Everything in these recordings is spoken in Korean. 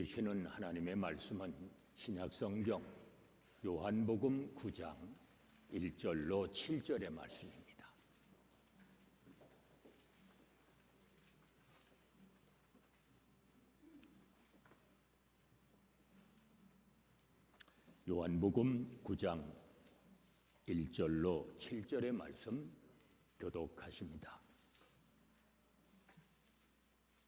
주시는 하나님의 말씀은 신약성경 요한복음 9장 1절로 7절의 말씀입니다. 요한복음 9장 1절로 7절의 말씀 교독하십니다.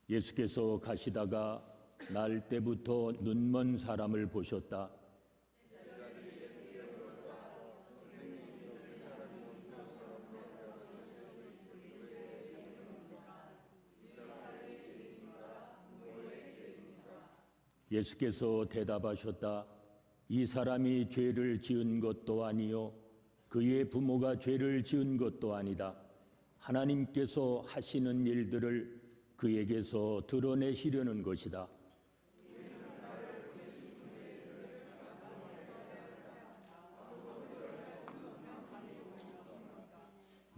예수께서 가시다가 날 때부터 눈먼 사람을 보셨다. 예수께서 대답하셨다. 이 사람이 죄를 지은 것도 아니요 그의 부모가 죄를 지은 것도 아니다. 하나님께서 하시는 일들을 그에게서 드러내시려는 것이다.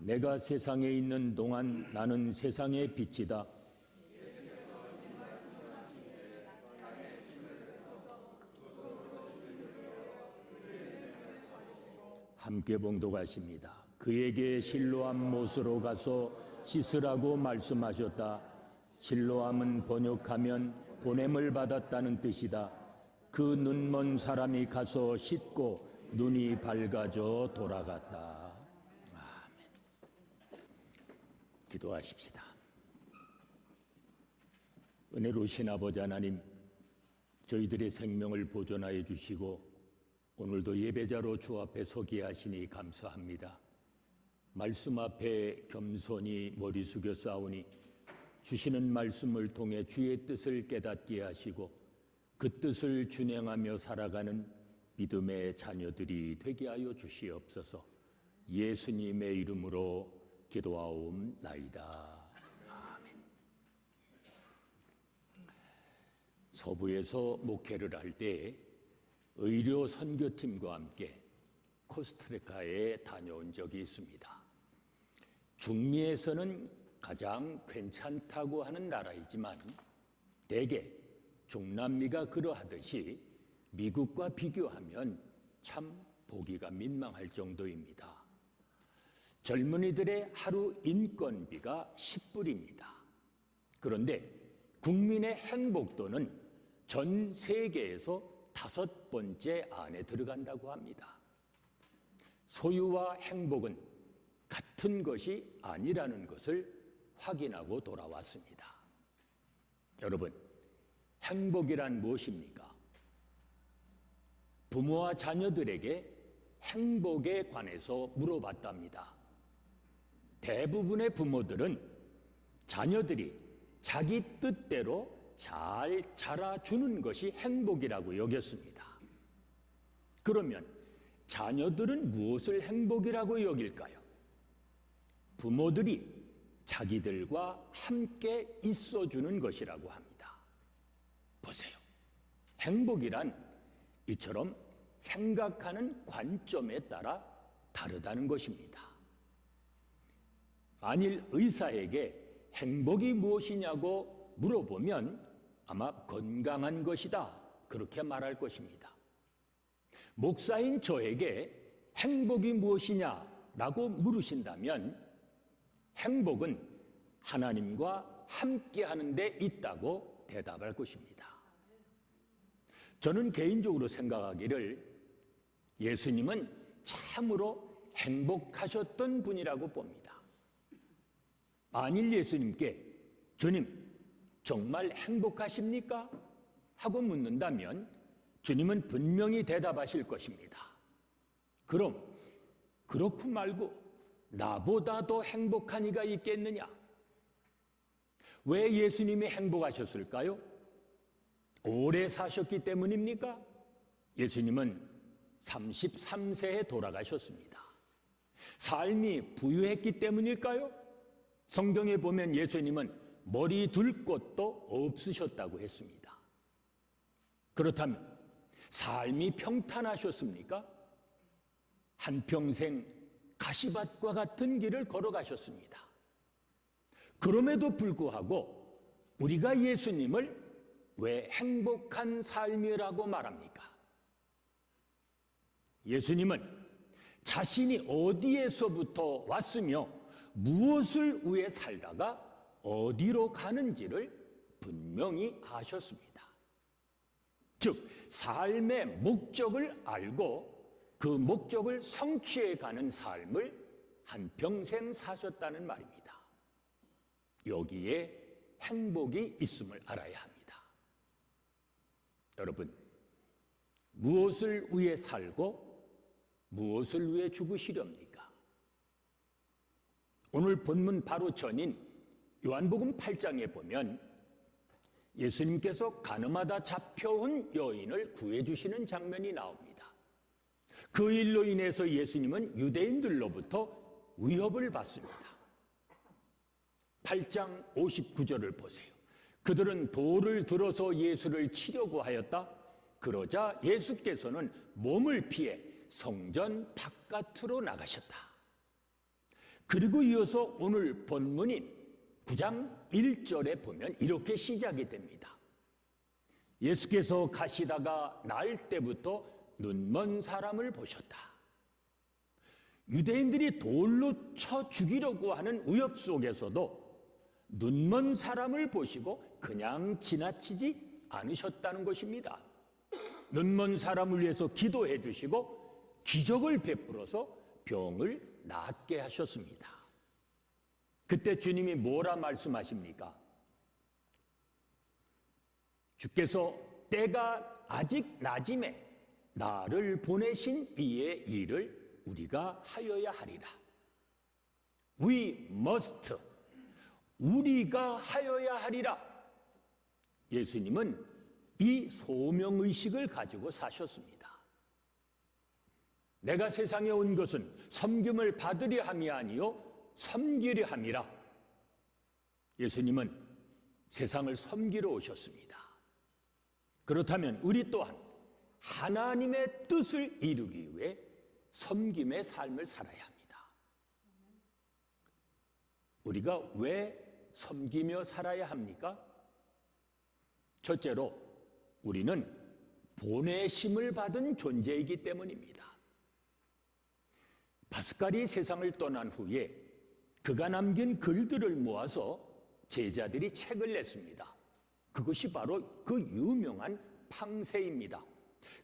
내가 세상에 있는 동안 나는 세상의 빛이다. 함께 봉독하십니다. 그에게 실로암 못으로 가서 씻으라고 말씀하셨다. 실로암은 번역하면 보냄을 받았다는 뜻이다. 그 눈먼 사람이 가서 씻고 눈이 밝아져 돌아갔다. 아멘. 기도하십시다. 은혜로우신 아버지 하나님, 저희들의 생명을 보존하여 주시고 오늘도 예배자로 주 앞에 서게 하시니 감사합니다. 말씀 앞에 겸손히 머리 숙여 싸우니 주시는 말씀을 통해 주의 뜻을 깨닫게 하시고 그 뜻을 준행하며 살아가는 믿음의 자녀들이 되게 하여 주시옵소서. 예수님의 이름으로 기도하옵나이다. 아멘. 서부에서 목회를 할 때 의료 선교팀과 함께 코스트리카에 다녀온 적이 있습니다. 중미에서는 가장 괜찮다고 하는 나라이지만 대개 중남미가 그러하듯이 미국과 비교하면 참 보기가 민망할 정도입니다. 젊은이들의 하루 인건비가 10불입니다. 그런데 국민의 행복도는 전 세계에서 다섯 번째 안에 들어간다고 합니다. 소유와 행복은 같은 것이 아니라는 것을 확인하고 돌아왔습니다. 여러분, 행복이란 무엇입니까? 부모와 자녀들에게 행복에 관해서 물어봤답니다. 대부분의 부모들은 자녀들이 자기 뜻대로 잘 자라주는 것이 행복이라고 여겼습니다. 그러면 자녀들은 무엇을 행복이라고 여길까요? 부모들이 자기들과 함께 있어주는 것이라고 합니다. 보세요. 행복이란 이처럼 생각하는 관점에 따라 다르다는 것입니다. 만일 의사에게 행복이 무엇이냐고 물어보면 아마 건강한 것이다. 그렇게 말할 것입니다. 목사인 저에게 행복이 무엇이냐라고 물으신다면 행복은 하나님과 함께 하는 데 있다고 대답할 것입니다. 저는 개인적으로 생각하기를 예수님은 참으로 행복하셨던 분이라고 봅니다. 만일 예수님께 주님, 정말 행복하십니까? 하고 묻는다면 주님은 분명히 대답하실 것입니다. 그럼 그렇고 말고 나보다 더 행복한 이가 있겠느냐? 왜 예수님이 행복하셨을까요? 오래 사셨기 때문입니까? 예수님은 33세에 돌아가셨습니다. 삶이 부유했기 때문일까요? 성경에 보면 예수님은 머리 둘 곳도 없으셨다고 했습니다. 그렇다면 삶이 평탄하셨습니까? 한평생 가시밭과 같은 길을 걸어가셨습니다. 그럼에도 불구하고 우리가 예수님을 왜 행복한 삶이라고 말합니까? 예수님은 자신이 어디에서부터 왔으며 무엇을 위해 살다가 어디로 가는지를 분명히 아셨습니다. 즉, 삶의 목적을 알고 그 목적을 성취해 가는 삶을 한평생 사셨다는 말입니다. 여기에 행복이 있음을 알아야 합니다. 여러분, 무엇을 위해 살고 무엇을 위해 죽으시렵니까? 오늘 본문 바로 전인 요한복음 8장에 보면 예수님께서 가늠하다 잡혀온 여인을 구해주시는 장면이 나옵니다. 그 일로 인해서 예수님은 유대인들로부터 위협을 받습니다. 8장 59절을 보세요. 그들은 돌을 들어서 예수를 치려고 하였다. 그러자 예수께서는 몸을 피해 성전 바깥으로 나가셨다. 그리고 이어서 오늘 본문인 9장 1절에 보면 이렇게 시작이 됩니다. 예수께서 가시다가 날 때부터 눈먼 사람을 보셨다. 유대인들이 돌로 쳐 죽이려고 하는 위협 속에서도 눈먼 사람을 보시고 그냥 지나치지 않으셨다는 것입니다. 눈먼 사람을 위해서 기도해 주시고 기적을 베풀어서 병을 낫게 하셨습니다. 그때 주님이 뭐라 말씀하십니까? 주께서 때가 아직 낮임에 나를 보내신 이의 일을 우리가 하여야 하리라. We must. 우리가 하여야 하리라. 예수님은 이 소명의식을 가지고 사셨습니다. 내가 세상에 온 것은 섬김을 받으려 함이 아니요 섬기려 함이라. 예수님은 세상을 섬기러 오셨습니다. 그렇다면 우리 또한 하나님의 뜻을 이루기 위해 섬김의 삶을 살아야 합니다. 우리가 왜 섬기며 살아야 합니까? 첫째로 우리는 보내심을 받은 존재이기 때문입니다. 파스칼이 세상을 떠난 후에 그가 남긴 글들을 모아서 제자들이 책을 냈습니다. 그것이 바로 그 유명한 팡세입니다.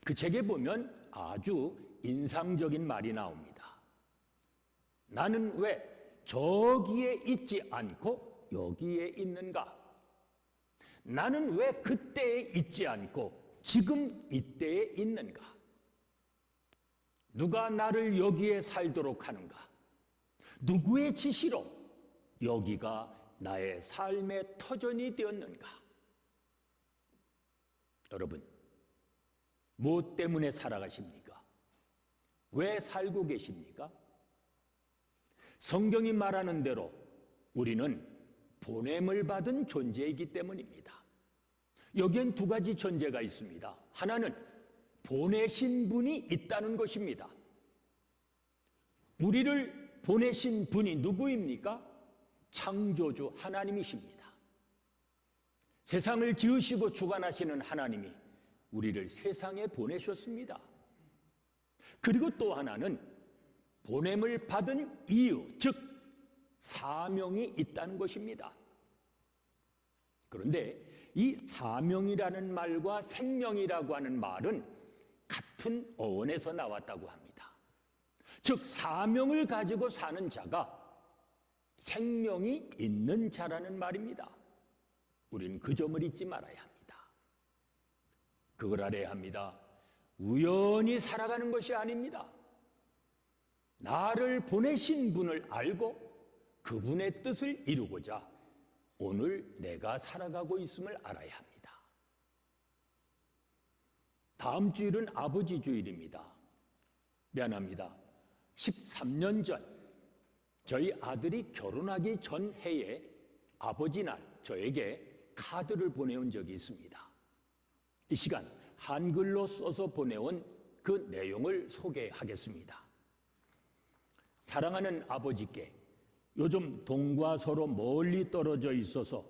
그 책에 보면 아주 인상적인 말이 나옵니다. 나는 왜 저기에 있지 않고 여기에 있는가? 나는 왜 그때에 있지 않고 지금 이때에 있는가? 누가 나를 여기에 살도록 하는가? 누구의 지시로 여기가 나의 삶의 터전이 되었는가? 여러분, 무엇 때문에 살아가십니까? 왜 살고 계십니까? 성경이 말하는 대로 우리는 보냄을 받은 존재이기 때문입니다. 여기엔 두 가지 존재가 있습니다. 하나는 보내신 분이 있다는 것입니다. 우리를 보내신 분이 누구입니까? 창조주 하나님이십니다. 세상을 지으시고 주관하시는 하나님이 우리를 세상에 보내셨습니다. 그리고 또 하나는 보냄을 받은 이유, 즉 사명이 있다는 것입니다. 그런데 이 사명이라는 말과 생명이라고 하는 말은 같은 어원에서 나왔다고 합니다. 즉 사명을 가지고 사는 자가 생명이 있는 자라는 말입니다. 우리는 그 점을 잊지 말아야 합니다. 그걸 알아야 합니다. 우연히 살아가는 것이 아닙니다. 나를 보내신 분을 알고 그분의 뜻을 이루고자 오늘 내가 살아가고 있음을 알아야 합니다. 다음 주일은 아버지 주일입니다. 미안합니다. 13년 전 저희 아들이 결혼하기 전 해에 아버지 날 저에게 카드를 보내온 적이 있습니다. 이 시간 한글로 써서 보내온 그 내용을 소개하겠습니다. 사랑하는 아버지께 요즘 동과 서로 멀리 떨어져 있어서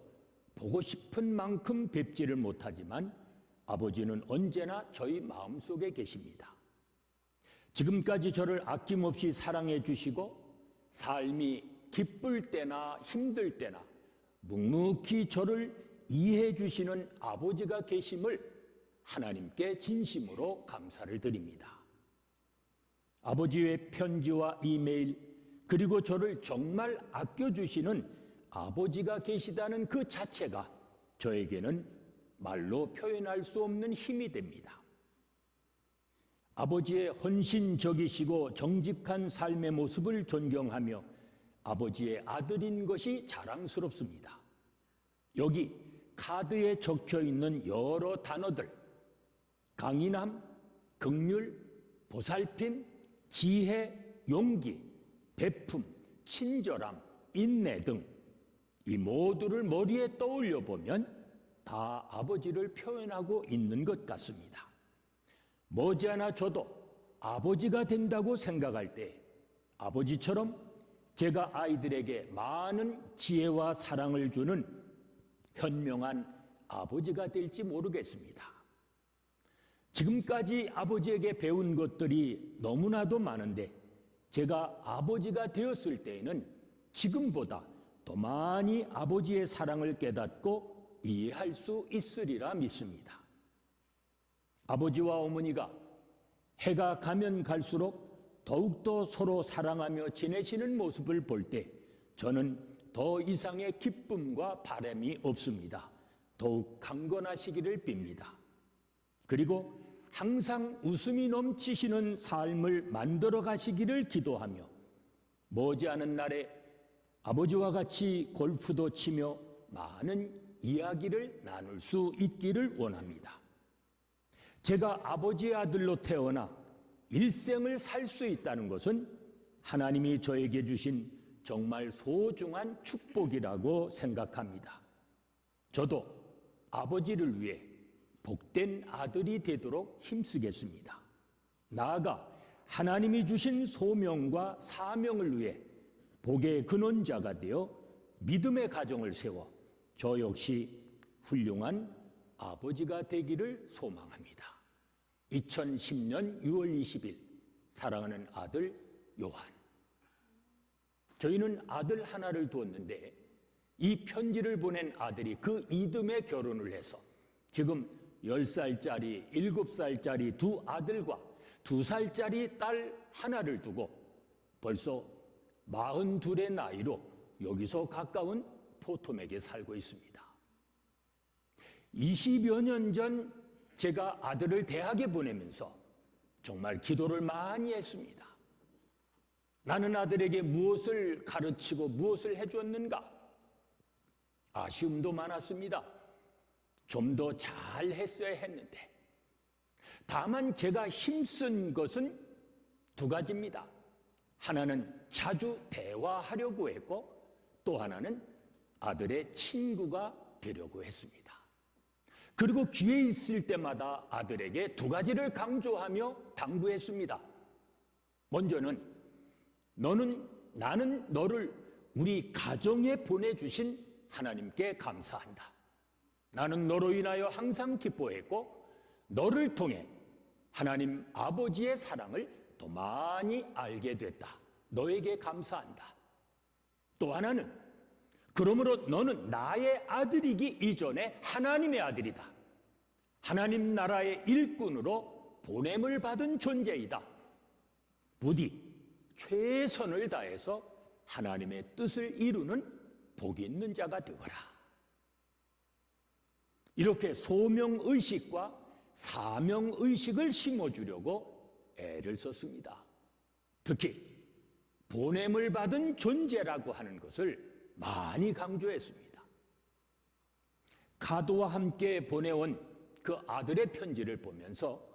보고 싶은 만큼 뵙지를 못하지만 아버지는 언제나 저희 마음속에 계십니다. 지금까지 저를 아낌없이 사랑해 주시고 삶이 기쁠 때나 힘들 때나 묵묵히 저를 이해해 주시는 아버지가 계심을 하나님께 진심으로 감사를 드립니다. 아버지의 편지와 이메일 그리고 저를 정말 아껴주시는 아버지가 계시다는 그 자체가 저에게는 말로 표현할 수 없는 힘이 됩니다. 아버지의 헌신적이시고 정직한 삶의 모습을 존경하며 아버지의 아들인 것이 자랑스럽습니다. 여기 카드에 적혀 있는 여러 단어들, 강인함, 극률, 보살핌, 지혜, 용기, 베품, 친절함, 인내 등 이 모두를 머리에 떠올려 보면 다 아버지를 표현하고 있는 것 같습니다. 머지않아 저도 아버지가 된다고 생각할 때 아버지처럼 제가 아이들에게 많은 지혜와 사랑을 주는 현명한 아버지가 될지 모르겠습니다. 지금까지 아버지에게 배운 것들이 너무나도 많은데 제가 아버지가 되었을 때에는 지금보다 더 많이 아버지의 사랑을 깨닫고 이해할 수 있으리라 믿습니다. 아버지와 어머니가 해가 가면 갈수록 더욱더 서로 사랑하며 지내시는 모습을 볼 때 저는 더 이상의 기쁨과 바람이 없습니다. 더욱 강건하시기를 빕니다. 그리고 항상 웃음이 넘치시는 삶을 만들어 가시기를 기도하며 머지않은 날에 아버지와 같이 골프도 치며 많은 이야기를 나눌 수 있기를 원합니다. 제가 아버지의 아들로 태어나 일생을 살 수 있다는 것은 하나님이 저에게 주신 정말 소중한 축복이라고 생각합니다. 저도 아버지를 위해 복된 아들이 되도록 힘쓰겠습니다. 나아가 하나님이 주신 소명과 사명을 위해 복의 근원자가 되어 믿음의 가정을 세워 저 역시 훌륭한 아버지가 되기를 소망합니다. 2010년 6월 20일 사랑하는 아들 요한 저희는 아들 하나를 두었는데 이 편지를 보낸 아들이 그 이듬해 결혼을 해서 지금 10살짜리, 7살짜리 두 아들과 2살짜리 딸 하나를 두고 벌써 42의 나이로 여기서 가까운 포토맥에 살고 있습니다. 20여 년 전 제가 아들을 대학에 보내면서 정말 기도를 많이 했습니다. 나는 아들에게 무엇을 가르치고 무엇을 해줬는가? 아쉬움도 많았습니다. 좀 더 잘 했어야 했는데. 다만 제가 힘쓴 것은 두 가지입니다. 하나는 자주 대화하려고 했고 또 하나는 아들의 친구가 되려고 했습니다. 그리고 기회 있을 때마다 아들에게 두 가지를 강조하며 당부했습니다. 먼저는 너는 나는 너를 우리 가정에 보내주신 하나님께 감사한다. 나는 너로 인하여 항상 기뻐했고 너를 통해 하나님 아버지의 사랑을 더 많이 알게 됐다. 너에게 감사한다. 또 하나는 그러므로 너는 나의 아들이기 이전에 하나님의 아들이다. 하나님 나라의 일꾼으로 보냄을 받은 존재이다. 부디 최선을 다해서 하나님의 뜻을 이루는 복 있는 자가 되거라. 이렇게 소명 의식과 사명 의식을 심어주려고 애를 썼습니다. 특히 보냄을 받은 존재라고 하는 것을 많이 강조했습니다. 가도와 함께 보내온 그 아들의 편지를 보면서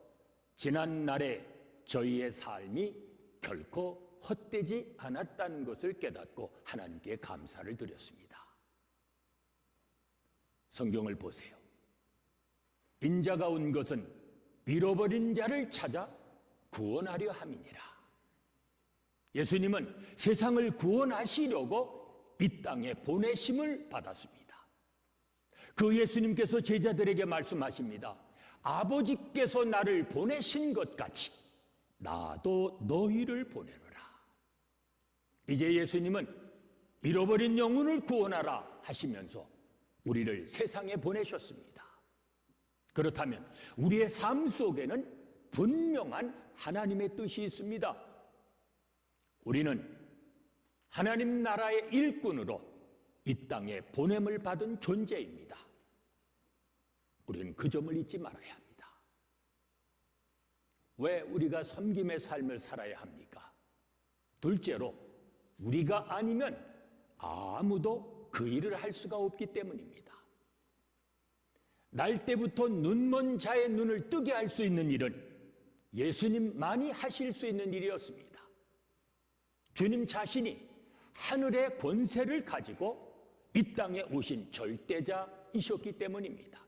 지난 날에 저희의 삶이 결코 헛되지 않았다는 것을 깨닫고 하나님께 감사를 드렸습니다. 성경을 보세요. 인자가 온 것은 잃어버린 자를 찾아 구원하려 함이니라. 예수님은 세상을 구원하시려고 이 땅에 보내심을 받았습니다. 그 예수님께서 제자들에게 말씀하십니다. 아버지께서 나를 보내신 것 같이 나도 너희를 보내노라. 이제 예수님은 잃어버린 영혼을 구원하라 하시면서 우리를 세상에 보내셨습니다. 그렇다면 우리의 삶 속에는 분명한 하나님의 뜻이 있습니다. 우리는 하나님 나라의 일꾼으로 이 땅에 보냄을 받은 존재입니다. 우리는 그 점을 잊지 말아야 합니다. 왜 우리가 섬김의 삶을 살아야 합니까? 둘째로 우리가 아니면 아무도 그 일을 할 수가 없기 때문입니다. 날 때부터 눈먼 자의 눈을 뜨게 할 수 있는 일은 예수님만이 하실 수 있는 일이었습니다. 주님 자신이 하늘의 권세를 가지고 이 땅에 오신 절대자이셨기 때문입니다.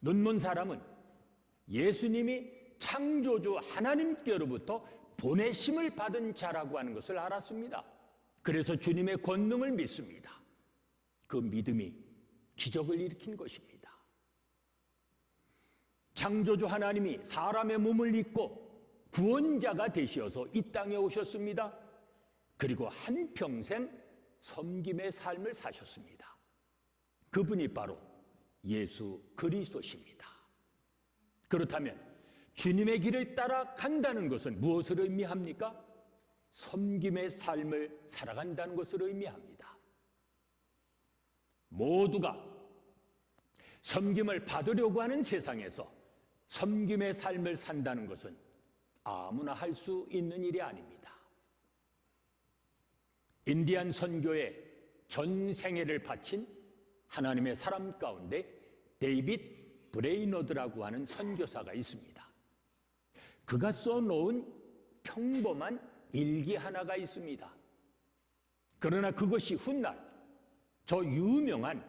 눈먼 사람은 예수님이 창조주 하나님께로부터 보내심을 받은 자라고 하는 것을 알았습니다. 그래서 주님의 권능을 믿습니다. 그 믿음이 기적을 일으킨 것입니다. 창조주 하나님이 사람의 몸을 입고 구원자가 되시어서 이 땅에 오셨습니다. 그리고 한평생 섬김의 삶을 사셨습니다. 그분이 바로 예수 그리스도십니다. 그렇다면 주님의 길을 따라 간다는 것은 무엇을 의미합니까? 섬김의 삶을 살아간다는 것을 의미합니다. 모두가 섬김을 받으려고 하는 세상에서 섬김의 삶을 산다는 것은 아무나 할 수 있는 일이 아닙니다. 인디안 선교에 전 생애를 바친 하나님의 사람 가운데 데이빗 브레이너드라고 하는 선교사가 있습니다. 그가 써놓은 평범한 일기 하나가 있습니다. 그러나 그것이 훗날 저 유명한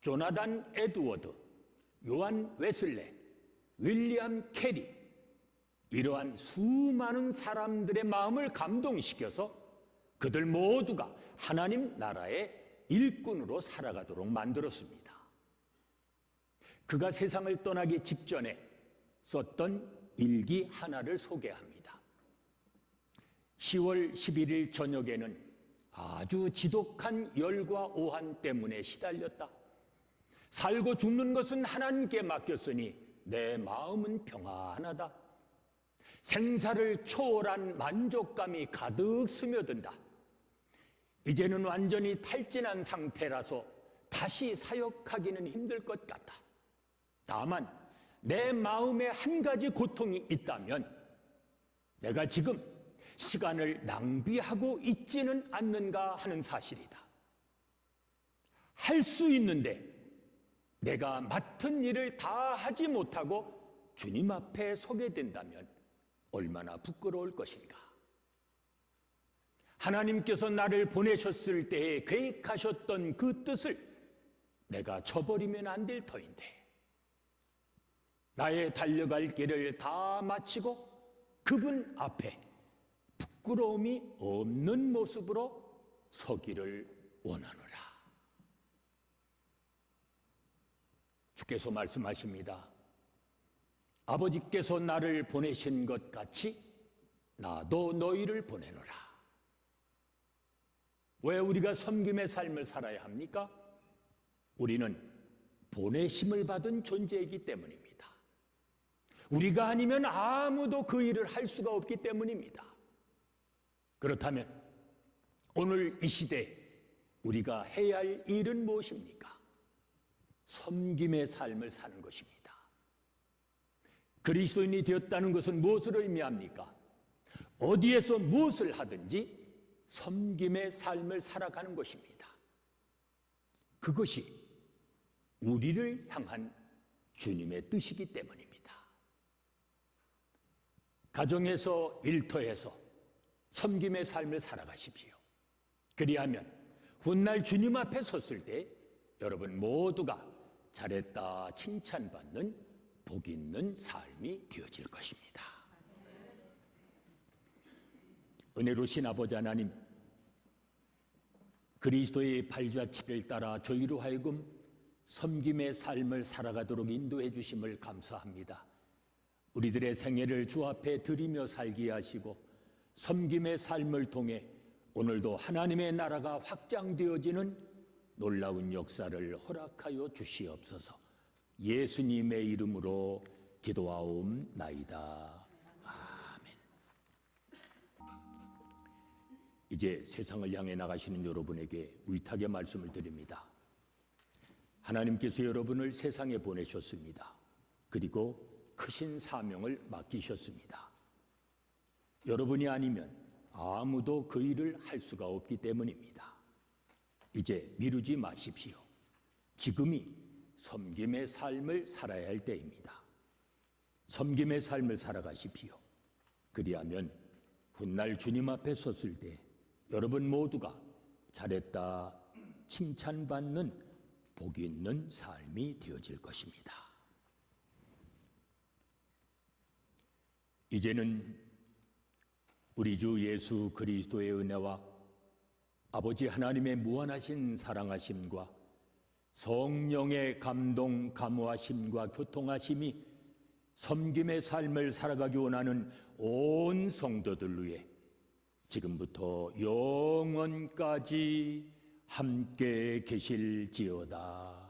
조나단 에드워드, 요한 웨슬레, 윌리엄 캐리 이러한 수많은 사람들의 마음을 감동시켜서 그들 모두가 하나님 나라의 일꾼으로 살아가도록 만들었습니다. 그가 세상을 떠나기 직전에 썼던 일기 하나를 소개합니다. 10월 11일 저녁에는 아주 지독한 열과 오한 때문에 시달렸다. 살고 죽는 것은 하나님께 맡겼으니 내 마음은 평안하다. 생사를 초월한 만족감이 가득 스며든다. 이제는 완전히 탈진한 상태라서 다시 사역하기는 힘들 것 같다. 다만 내 마음에 한 가지 고통이 있다면 내가 지금 시간을 낭비하고 있지는 않는가 하는 사실이다. 할 수 있는데 내가 맡은 일을 다 하지 못하고 주님 앞에 서게 된다면 얼마나 부끄러울 것인가. 하나님께서 나를 보내셨을 때에 계획하셨던 그 뜻을 내가 저버리면 안 될 터인데, 나의 달려갈 길을 다 마치고 그분 앞에 부끄러움이 없는 모습으로 서기를 원하노라. 주께서 말씀하십니다. 아버지께서 나를 보내신 것 같이 나도 너희를 보내노라. 왜 우리가 섬김의 삶을 살아야 합니까? 우리는 보내심을 받은 존재이기 때문입니다. 우리가 아니면 아무도 그 일을 할 수가 없기 때문입니다. 그렇다면 오늘 이 시대 우리가 해야 할 일은 무엇입니까? 섬김의 삶을 사는 것입니다. 그리스도인이 되었다는 것은 무엇을 의미합니까? 어디에서 무엇을 하든지 섬김의 삶을 살아가는 것입니다. 그것이 우리를 향한 주님의 뜻이기 때문입니다. 가정에서 일터에서 섬김의 삶을 살아가십시오. 그리하면 훗날 주님 앞에 섰을 때 여러분 모두가 잘했다 칭찬받는 복 있는 삶이 되어질 것입니다. 은혜로신 아버지 하나님, 그리스도의 발자취를 따라 저희로 하여금 섬김의 삶을 살아가도록 인도해 주심을 감사합니다. 우리들의 생애를 주 앞에 드리며 살게 하시고 섬김의 삶을 통해 오늘도 하나님의 나라가 확장되어지는 놀라운 역사를 허락하여 주시옵소서. 예수님의 이름으로 기도하옵나이다. 이제 세상을 향해 나가시는 여러분에게 위탁의 말씀을 드립니다. 하나님께서 여러분을 세상에 보내셨습니다. 그리고 크신 사명을 맡기셨습니다. 여러분이 아니면 아무도 그 일을 할 수가 없기 때문입니다. 이제 미루지 마십시오. 지금이 섬김의 삶을 살아야 할 때입니다. 섬김의 삶을 살아가십시오. 그리하면 훗날 주님 앞에 섰을 때 여러분 모두가 잘했다 칭찬받는 복 있는 삶이 되어질 것입니다. 이제는 우리 주 예수 그리스도의 은혜와 아버지 하나님의 무한하신 사랑하심과 성령의 감동 감화심과 교통하심이 섬김의 삶을 살아가기 원하는 온 성도들 위해 지금부터 영원까지 함께 계실지어다.